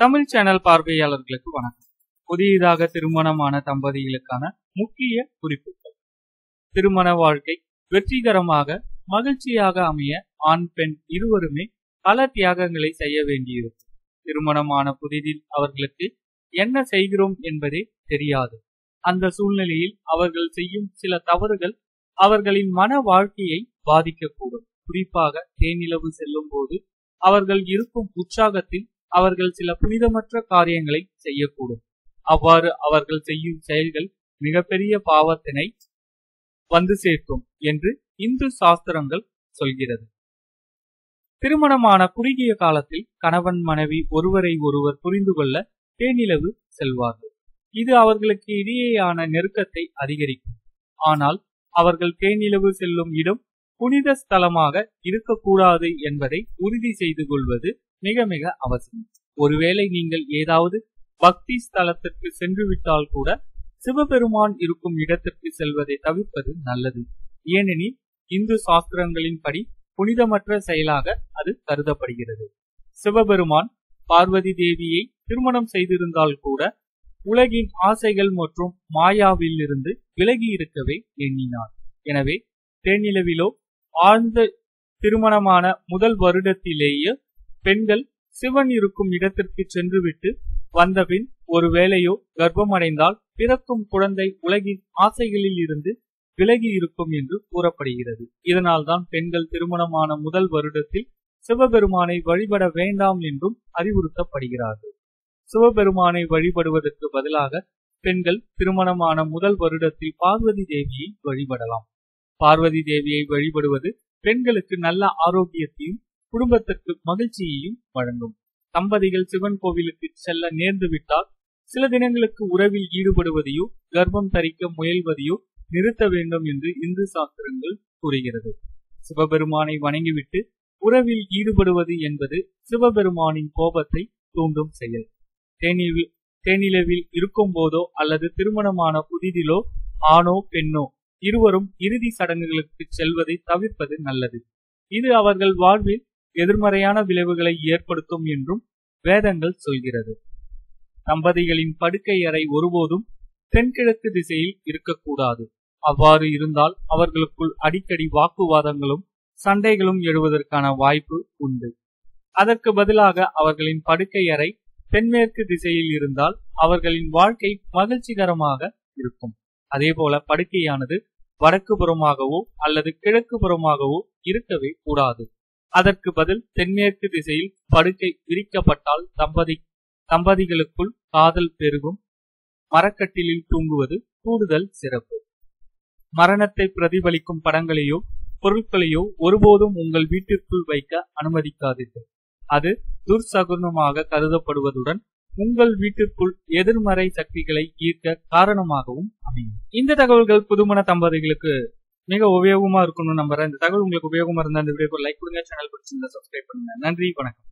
Tamil channel பார்வையாளர்களுக்கு வணக்கம். புதியதாக திருமணமான தம்பதிகளுக்கான முக்கிய குறிப்புகள். திருமண வாழ்க்கை வெற்றிகரமாக மகிழ்ச்சியாக அமைய ஆண் பெண் இருவருமே பல தியாகங்களை செய்ய வேண்டியிருக்கும். திருமணமான புதிதில் அவர்களுக்கு என்ன செய்கிறோம் என்பதே தெரியாது. அந்த சூழ்நிலையில் அவர்கள் செய்யும் சில தவறுகள் அவர்களின் மன வாழ்க்கையை பாதிக்கக்கூடும். குறிப்பாக தேனிலவு செல்லும் போது அவர்கள் இருக்கும் உற்சாகத்தில் அவர்கள் சில புனிதமற்ற காரியங்களை செய்யக்கூடும். அவ்வாறு அவர்கள் செய்யும் செயல்கள் மிகப்பெரிய பாவத்தினை வந்து சேர்க்கும் என்று இந்து சாஸ்திரங்கள் சொல்கிறது. திருமணமான குறுகிய காலத்தில் கணவன் மனைவி ஒருவரை ஒருவர் புரிந்து கொள்ள பேனிலவு செல்வார்கள். இது அவர்களுக்கு இடையேயான நெருக்கத்தை அதிகரிக்கும். ஆனால் அவர்கள் தேனிலவு செல்லும் இடம் புனித ஸ்தலமாக இருக்கக்கூடாது என்பதை உறுதி செய்து கொள்வது மிக மிக அவசியம். ஒருவேளை நீங்கள் ஏதாவது பக்தி ஸ்தலத்திற்கு சென்று விட்டால் கூட சிவபெருமான் இருக்கும் இடத்திற்கு செல்வதை தவிர்ப்பது நல்லது. ஏனெனில் இந்து சாஸ்திரங்களின் படி புனிதமற்ற செயலாக அது கருதப்படுகிறது. சிவபெருமான் பார்வதி தேவியை திருமணம் செய்திருந்தால் கூட உலகின் ஆசைகள் மற்றும் மாயாவில் இருந்து விலகி இருக்கவே எண்ணினார். எனவே தேனிலவிலோ ஆழ்ந்த திருமணமான முதல் வருடத்திலேயே பெண்கள் சிவன் இருக்கும் இடத்திற்கு சென்றுவிட்டு வந்தபின் ஒருவேளையோ கர்ப்பமடைந்தால் பிறக்கும் குழந்தை உலகின் ஆசைகளில் இருந்து விலகி இருக்கும் என்று கூறப்படுகிறது. இதனால்தான் பெண்கள் திருமணமான முதல் வருடத்தில் சிவபெருமானை வழிபட வேண்டாம் என்றும் அறிவுறுத்தப்படுகிறார்கள். சிவபெருமானை வழிபடுவதற்கு பதிலாக பெண்கள் திருமணமான முதல் வருடத்தில் பார்வதி தேவியை வழிபடலாம். பார்வதி தேவியை வழிபடுவது பெண்களுக்கு நல்ல ஆரோக்கியத்தையும் குடும்பத்திற்கு மகிழ்ச்சியையும் வழங்கும். தம்பதிகள் சிவன் கோவிலுக்கு செல்ல நேர்ந்து விட்டால் சில தினங்களுக்கு உறவில் ஈடுபடுவதையோ கர்ப்பம் தரிக்க முயல்வதையோ நிறுத்த வேண்டும் என்று இந்து சாஸ்திரங்கள் கூறுகிறது. சிவபெருமானை வணங்கிவிட்டு உறவில் ஈடுபடுவது என்பது சிவபெருமானின் கோபத்தை தூண்டும் செயல். தேனில் தேனிலவில் இருக்கும் போதோ அல்லது திருமணமான புதிதிலோ ஆணோ பெண்ணோ இருவரும் இறுதி சடங்குகளுக்கு செல்வதை தவிர்ப்பது நல்லது. இது அவர்கள் வாழ்வில் எதிர்மறையான விளைவுகளை ஏற்படுத்தும் என்றும் வேதங்கள் சொல்கிறது. தம்பதிகளின் படுக்கை அறை ஒருபோதும் தென்கிழக்கு திசையில் இருக்கக்கூடாது. அவ்வாறு இருந்தால் அவர்களுக்குள் அடிக்கடி வாக்குவாதங்களும் சண்டைகளும் எழுவதற்கான வாய்ப்பு உண்டு. அதற்கு பதிலாக அவர்களின் படுக்கை அறை தென்மேற்கு திசையில் இருந்தால் அவர்களின் வாழ்க்கை மகிழ்ச்சிகரமாக இருக்கும். அதேபோல படுக்கையானது வடக்கு புறமாகவோ அல்லது கிழக்கு புறமாகவோ இருக்கவே கூடாது. அதற்கு பதில் தென்மேற்கு திசையில் படுக்கை விரிக்கப்பட்டால் தம்பதி தம்பதிகளுக்குள் காதல் பெருகும். மரக்கட்டிலில் தூங்குவது கூடுதல் சிறப்பு. மரணத்தை பிரதிபலிக்கும் படங்களையோ பொருட்களையோ ஒருபோதும் உங்கள் வீட்டிற்குள் வைக்க அனுமதிக்காதீர்கள். அது துர்சகுனமாக கருதப்படுவதுடன் உங்கள் வீட்டிற்குள் எதிர்மறை சக்திகளை ஈர்க்க காரணமாகவும் அமையும். இந்த தகவல்கள் புதுமண தம்பதிகளுக்கு மிக உபயோகமா இருக்கணும்னு நம்புறேன். இந்த தகவல் உங்களுக்கு உபயோகமா இருந்தா இந்த வீடியோக்கு லைக் கொடுங்க சேனல் பிடிச்சிருந்தா சப்ஸ்கிரைப் பண்ணுங்க. நன்றி வணக்கம்.